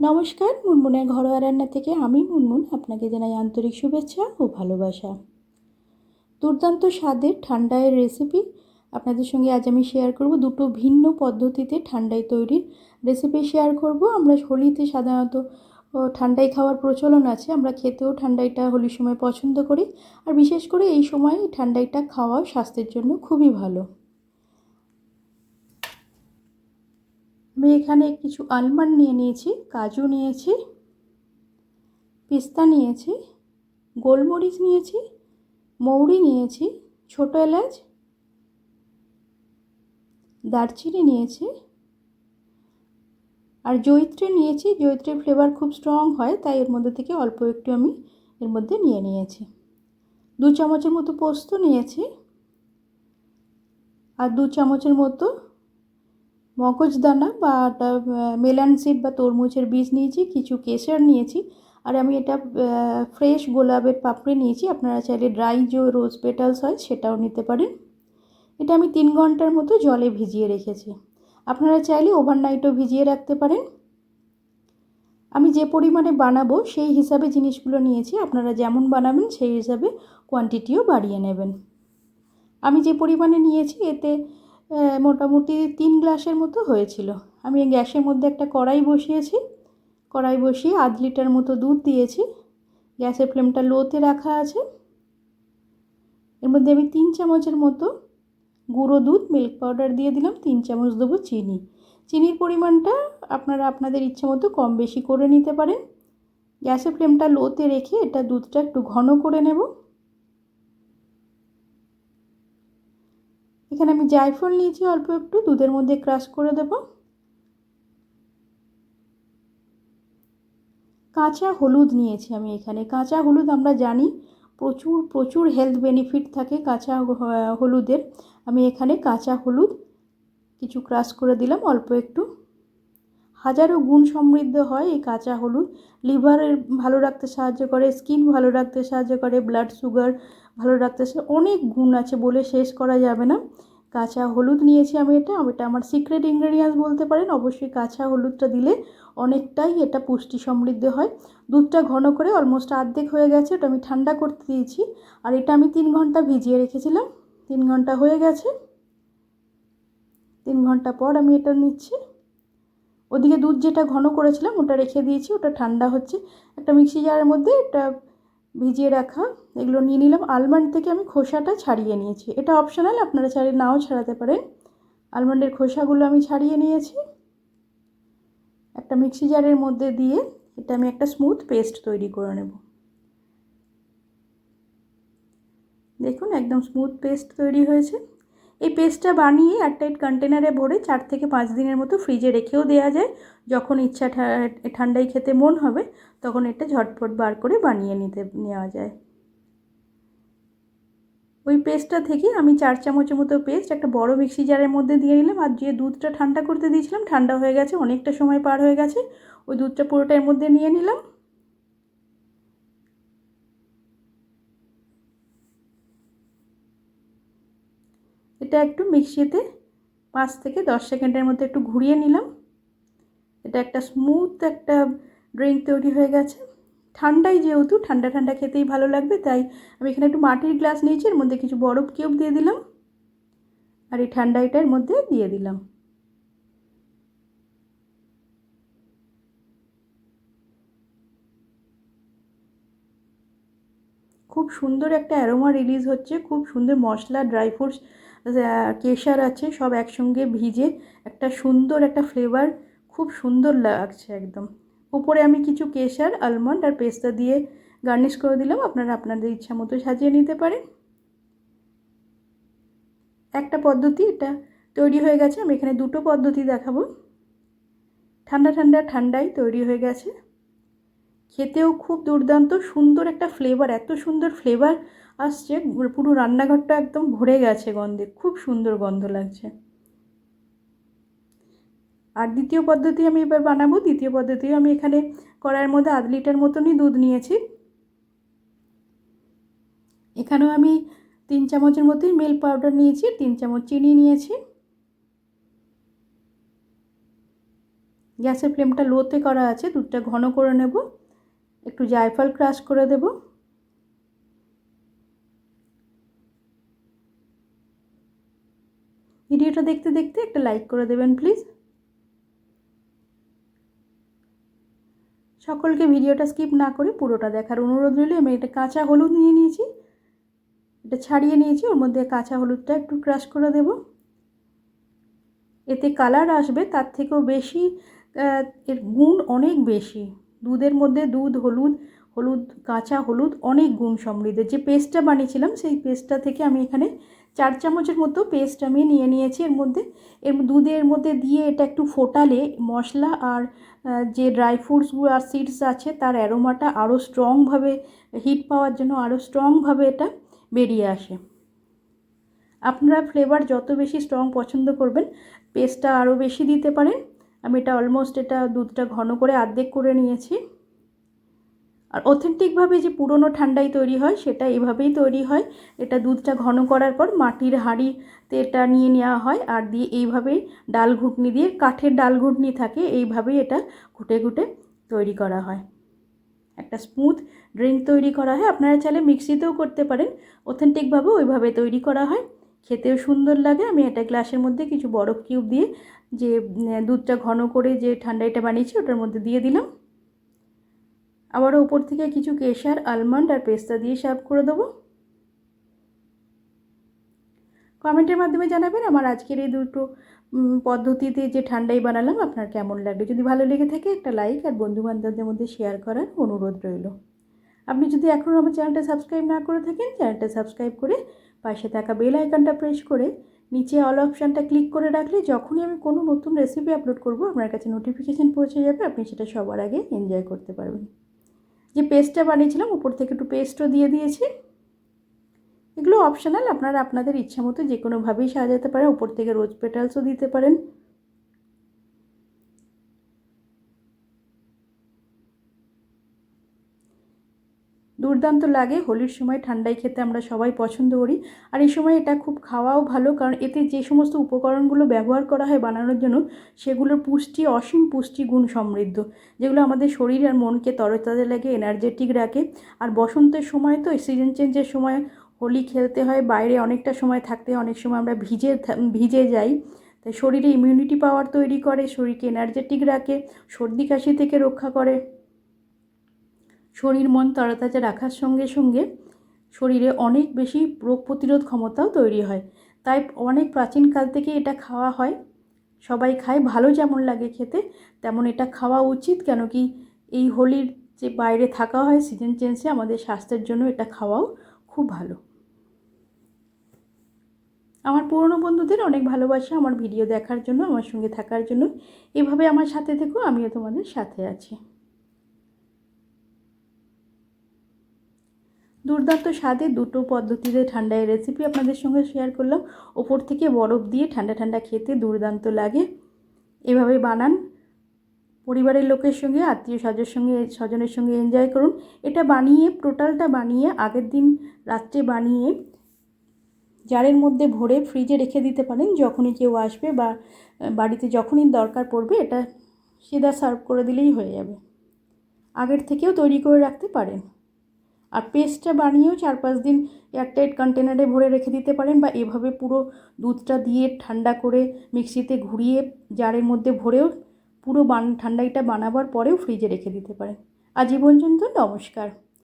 নমস্কার, মুনমুনের ঘরোয়া রান্না থেকে আমি মুনমুন আপনাকে জানাই আন্তরিক শুভেচ্ছা ও ভালোবাসা। দুর্দান্ত স্বাদের ঠান্ডায়ের রেসিপি আপনাদের সঙ্গে আজ আমি শেয়ার করব দুটো ভিন্ন পদ্ধতিতে ঠান্ডায় তৈরির রেসিপি শেয়ার করব। আমরা হোলিতে সাধারণত ঠান্ডাই খাওয়ার প্রচলন আছে, আমরা খেতেও ঠান্ডাইটা হোলির সময় পছন্দ করি। আর বিশেষ করে এই সময় ঠান্ডাইটা খাওয়া স্বাস্থ্যের জন্য খুবই ভালো। আমি এখানে কিছু আলমন্ড নিয়ে নিয়েছি, কাজু নিয়েছি, পিস্তা নিয়েছি, গোলমরিচ নিয়েছি, মৌরি নিয়েছি, ছোটো এলাচ, দারচিনি নিয়েছি, আর জৈত্রী নিয়েছি, জৈত্রীর ফ্লেভার খুব স্ট্রং হয়, তাই এর মধ্যে থেকে অল্প একটু আমি এর মধ্যে নিয়ে নিয়েছি। দু চামচের মতো পোস্ত নিয়েছি, আর দু চামচের মতো মগজদানা বা মেলান সিড বা তরমুজের বীজ নিয়েছি, কিছু কেশর নিয়েছি। আর আমি এটা ফ্রেশ গোলাপের পাপড়ি নিয়েছি। আপনারা চাইলে ড্রাই যে রোজ পেটালস হয়, সেটাও নিতে পারেন। এটা আমি তিন ঘণ্টার মতো জলে ভিজিয়ে রেখেছি। আপনারা চাইলে ওভারনাইটও ভিজিয়ে রাখতে পারেন। আমি যে পরিমাণে বানাবো, সেই হিসাবে জিনিসগুলো নিয়েছি। আপনারা যেমন বানাবেন, সেই হিসাবে কোয়ান্টিটিও বাড়িয়ে নেবেন। আমি যে পরিমাণে নিয়েছি, এতে মোটামুটি তিন গ্লাসের মতো হয়েছিল। আমি গ্যাসের মধ্যে একটা কড়াই বসিয়েছি। কড়াই বসিয়ে আধ লিটার মতো দুধ দিয়েছি। গ্যাসের ফ্লেমটা লোতে রাখা আছে। এর মধ্যে আমি তিন চামচের মতো গুঁড়ো দুধ, মিল্ক পাউডার দিয়ে দিলাম, তিন চামচ দেবো চিনি। চিনির পরিমাণটা আপনারা আপনাদের ইচ্ছে মতো কম বেশি করে নিতে পারেন। গ্যাসের ফ্লেমটা লোতে রেখে এটা দুধটা একটু ঘন করে নেব। এখানে আমি জায়ফল নিয়েছি, অল্প একটু। দুধের মধ্যে ক্রাশ করে দেব। কাঁচা হলুদ নিয়েছি আমি এখানে। কাঁচা হলুদ আমরা জানি প্রচুর প্রচুর হেলথ বেনিফিট থাকে কাঁচা হলুদের। আমি এখানে কাঁচা হলুদ কিছু ক্রাশ করে দিলাম, অল্প একটু। হাজারো গুণ সমৃদ্ধ হয় এই কাঁচা হলুদ। লিভারের ভালো রাখতে সাহায্য করে, স্কিন ভালো রাখতে সাহায্য করে ব্লাড সুগার ভালো রাখতে অনেক গুণ আছে বলে শেষ করা যাবে না। কাঁচা হলুদ নিয়েছি আমি এটা এটা আমার সিক্রেট ইনগ্রেডিয়েন্টস বলতে পারেন। অবশ্যই কাঁচা হলুদটা দিলে অনেকটাই এটা পুষ্টি সমৃদ্ধ হয়। দুধটা ঘন করে অলমোস্ট আর্ধেক হয়ে গেছে, ওটা আমি ঠান্ডা করতে দিয়েছি। আর এটা আমি তিন ঘণ্টা ভিজিয়ে রেখেছিলাম। তিন ঘণ্টা হয়ে গেছে। তিন ঘণ্টা পর আমি এটা নিচ্ছি। ওদিকে দুধ যেটা ঘন করেছিলাম, ওটা রেখে দিয়েছি, ওটা ঠান্ডা হচ্ছে। একটা মিক্সি জারের মধ্যে এটা ভিজিয়ে রাখা, এগুলো নিয়ে নিলাম। আলমন্ড থেকে আমি খোসাটা ছাড়িয়ে নিয়েছি। এটা অপশনাল আপনারা ছাড়িয়ে নাও ছাড়াতে পারেন। আলমন্ডের খোসাগুলো আমি ছাড়িয়ে নিয়েছি। একটা মিক্সি জারের মধ্যে দিয়ে এটা আমি একটা স্মুথ পেস্ট তৈরি করে নেব। দেখুন, একদম স্মুথ পেস্ট তৈরি হয়েছে। এই পেস্টটা বানিয়ে এয়ারটাইট কন্টেনারে ভরে চার থেকে পাঁচ দিনের মতো ফ্রিজে রেখেও দেওয়া যায়। যখন ইচ্ছা ঠান্ডায় খেতে মন হবে, তখন এটা ঝটপট বার করে বানিয়ে নিতে নেওয়া যায়। ওই পেস্টটা থেকে আমি চার চামচের মতো পেস্ট একটা বড় মিক্সি জারের মধ্যে দিয়ে নিলাম। আর যে দুধটা ঠান্ডা করতে দিয়েছিলাম, ঠান্ডা হয়ে গেছে, অনেকটা সময় পার হয়ে গেছে। ওই দুধটা পুরোটার মধ্যে নিয়ে নিলাম। এটা একটু মিক্সিতে পাঁচ থেকে দশ সেকেন্ডের মধ্যে একটু ঘুরিয়ে নিলাম। এটা একটা স্মুথ একটা ড্রিঙ্ক তৈরি হয়ে গেছে। ঠান্ডাই যেহেতু, ঠান্ডা ঠান্ডা খেতেই ভালো লাগবে, তাই আমি এখানে একটু মাটির গ্লাস নিয়েছি, এর মধ্যে কিছু বরফ কিউব দিয়ে দিলাম। আর এই ঠান্ডা এটার মধ্যে দিয়ে দিলাম। খুব সুন্দর একটা অ্যারোমা রিলিজ হচ্ছে, খুব সুন্দর মশলা ড্রাই ফ্রুটস কেশার আছে, সব একসঙ্গে ভিজে একটা সুন্দর একটা ফ্লেভার খুব সুন্দর লাগছে একদম। উপরে আমি কিছু কেশার আলমন্ড আর পেস্তা দিয়ে গার্নিশ করে দিলাম, আপনারা আপনাদের ইচ্ছা মতো সাজিয়ে নিতে পারেন। একটা পদ্ধতি, এটা তৈরি হয়ে গেছে, আমি এখানে দুটো পদ্ধতি দেখাবো। ঠান্ডা ঠান্ডা ঠান্ডাই তৈরি হয়ে গেছে। খেতেও খুব দুর্দান্ত, সুন্দর একটা ফ্লেভার এত সুন্দর ফ্লেভার আসছে, পুরো রান্নাঘরটা একদম ভরে গেছে গন্ধে, খুব সুন্দর গন্ধ লাগছে। আর দ্বিতীয় পদ্ধতি আমি এবার বানাবো, দ্বিতীয় পদ্ধতি আমি এখানে কড়াইয়ের মধ্যে আধ লিটার মতনই দুধ নিয়েছি। এখানেও আমি তিন চামচের মতোই মিল্ক পাউডার নিয়েছি, তিন চামচ চিনি নিয়েছি। গ্যাসের ফ্লেমটা লোতে করা আছে, দুধটা ঘন করে নেব। একটু জায়ফল ক্রাশ করে দেব। ভিডিওটা দেখতে দেখতে একটা লাইক করে দেবেন, প্লিজ। সকলকে ভিডিওটা স্কিপ না করে পুরোটা দেখার অনুরোধ রইলে। আমি এটা কাঁচা হলুদ নিয়ে নিয়েছি। এটা ছাড়িয়ে নিয়েছি, ওর মধ্যে কাঁচা হলুদটা একটু ক্রাশ করে দেব। এতে কালার আসবে, তার থেকেও বেশি এর গুণ অনেক বেশি। দুধের মধ্যে দুধ, হলুদ হলুদ, কাঁচা হলুদ, অনেক গুণ সমৃদ্ধ। যে পেস্টটা বানিয়েছিলাম, সেই পেস্টটা থেকে আমি এখানে চার চামচের মতো পেস্ট আমি নিয়ে নিয়েছি এর মধ্যে। এর দুধের মধ্যে দিয়ে এটা একটু ফোটালে মশলা আর যে ড্রাই ফ্রুটসগুলো আর সিডস আছে, তার অ্যারোমাটা আরও স্ট্রংভাবে হিট পাওয়ার জন্য আরও স্ট্রংভাবে এটা বেরিয়ে আসে। আপনারা ফ্লেভার যত বেশি স্ট্রং পছন্দ করবেন পেস্টটা আরও বেশি দিতে পারেন। আমি এটা অলমোস্ট এটা দুধটা ঘন করে আর্ধেক করে নিয়েছি। আর অথেন্টিকভাবে যে পুরনো ঠান্ডাই তৈরি হয়, সেটা এভাবেই তৈরি হয়। এটা দুধটা ঘন করার পর মাটির হাঁড়িতে এটা নিয়ে নেওয়া হয় আর দিয়ে এইভাবেই ডাল ঘুটনি দিয়ে কাঠের ডাল ঘুটনি থাকে, এইভাবেই এটা ঘুটে ঘুটে তৈরি করা হয়। একটা স্মুথ ড্রিঙ্ক তৈরি করা হয়। আপনারা চাইলে মিক্সিতেও করতে পারেন। অথেন্টিকভাবে ওইভাবে তৈরি করা হয়। খেতেও সুন্দর লাগে। আমি একটা গ্লাসের মধ্যে কিছু বরফ কিউব দিয়ে যে দুধটা ঘন করে যে ঠান্ডাইটা বানিয়েছি ওটার মধ্যে দিয়ে দিলাম। আবারও উপর থেকে কিছু কেশার আলমন্ড আর পেস্তা দিয়ে সার্ভ করে দেবো। কমেন্টের মাধ্যমে জানাবেন আমার আজকের এই দুটো পদ্ধতিতে যে ঠান্ডাই বানালাম আপনার কেমন লাগবে যদি ভালো লেগে থাকে একটা লাইক আর বন্ধুবান্ধবদের মধ্যে শেয়ার করার অনুরোধ রইল। আপনি যদি এখনও আমার চ্যানেলটা সাবস্ক্রাইব না করে থাকেন, চ্যানেলটা সাবস্ক্রাইব করে পাশে থাকা বেল আইকনটা প্রেস করে নিচে অল অপশানটা ক্লিক করে রাখলে যখনই আমি কোনো নতুন রেসিপি আপলোড করব, আপনার কাছে নোটিফিকেশান পৌঁছে যাবে, আপনি সেটা সবার আগে এনজয় করতে পারবেন। যে পেস্টটা বানিয়েছিলাম উপর থেকে একটু পেস্টও দিয়ে দিয়েছি। এগুলো অপশানাল আপনারা আপনাদের ইচ্ছা মতো যে কোনোভাবেই সাজাতে পারেন উপর থেকে রোজ পেটালসও দিতে পারেন। দুর্দান্ত লাগে। হোলির সময় ঠান্ডায় খেতে আমরা সবাই পছন্দ করি। আর এই সময় এটা খুব খাওয়াও ভালো, কারণ এতে যে সমস্ত উপকরণগুলো ব্যবহার করা হয় বানানোর জন্য, সেগুলোর পুষ্টি, অসীম পুষ্টি গুণ সমৃদ্ধ, যেগুলো আমাদের শরীর আর মনকে তরতাজা লাগে এনার্জেটিক রাখে। আর বসন্তের সময় তো সিজন চেঞ্জের সময় হোলি খেলতে হয়, বাইরে অনেকটা সময় থাকতে হয়, অনেক সময় আমরা ভিজে ভিজে যাই। তাই শরীরে ইমিউনিটি পাওয়ার তৈরি করে, শরীরকে এনার্জেটিক রাখে, সর্দি কাশি থেকে রক্ষা করে। শরীর মন তরতাজা রাখার সঙ্গে সঙ্গে শরীরে অনেক বেশি রোগ প্রতিরোধ ক্ষমতাও তৈরি হয়। তাই অনেক প্রাচীনকাল থেকে এটা খাওয়া হয়। সবাই খায়, ভালো যেমন লাগে খেতে, তেমন এটা খাওয়া উচিত। কেন কি এই হোলির যে বাইরে থাকা হয় সিজন চেঞ্জে আমাদের স্বাস্থ্যের জন্য এটা খাওয়াও খুব ভালো। আমার পুরনো বন্ধুদের অনেক ভালোবাসা আমার ভিডিও দেখার জন্য, আমার সঙ্গে থাকার জন্য। এভাবে আমার সাথে থেকো, আমিও তোমাদের সাথে আছি। দুর্দান্ত স্বাদে দুটো পদ্ধতিতে ঠান্ডায় রেসিপি আপনাদের সঙ্গে শেয়ার করলাম। ওপর থেকে বরফ দিয়ে ঠান্ডা ঠান্ডা খেতে দুর্দান্ত লাগে। এভাবে বানান। পরিবারের লোকের সঙ্গে, আত্মীয় স্বজনের সঙ্গে স্বজনের সঙ্গে এনজয় করুন। এটা বানিয়ে টোটালটা বানিয়ে, আগের দিন রাত্রে বানিয়ে, জারের মধ্যে ভরে ফ্রিজে রেখে দিতে পারেন। যখনই কেউ আসবে বা, বাড়িতে যখনই দরকার পড়বে, এটা সিধা সার্ভ করে দিলেই হয়ে যাবে। আগের থেকেও তৈরি করে রাখতে পারেন। আর পেস্টটা বানিয়েও চার পাঁচ দিন এয়ারটাইট কন্টেনারে ভরে রেখে দিতে পারেন বা এভাবে পুরো দুধটা দিয়ে ঠান্ডা করে মিক্সিতে ঘুরিয়ে জারের মধ্যে ভরেও পুরো বান ঠান্ডাইটা বানাবার পরেও ফ্রিজে রেখে দিতে পারেন। আজীবন পর্যন্ত নমস্কার।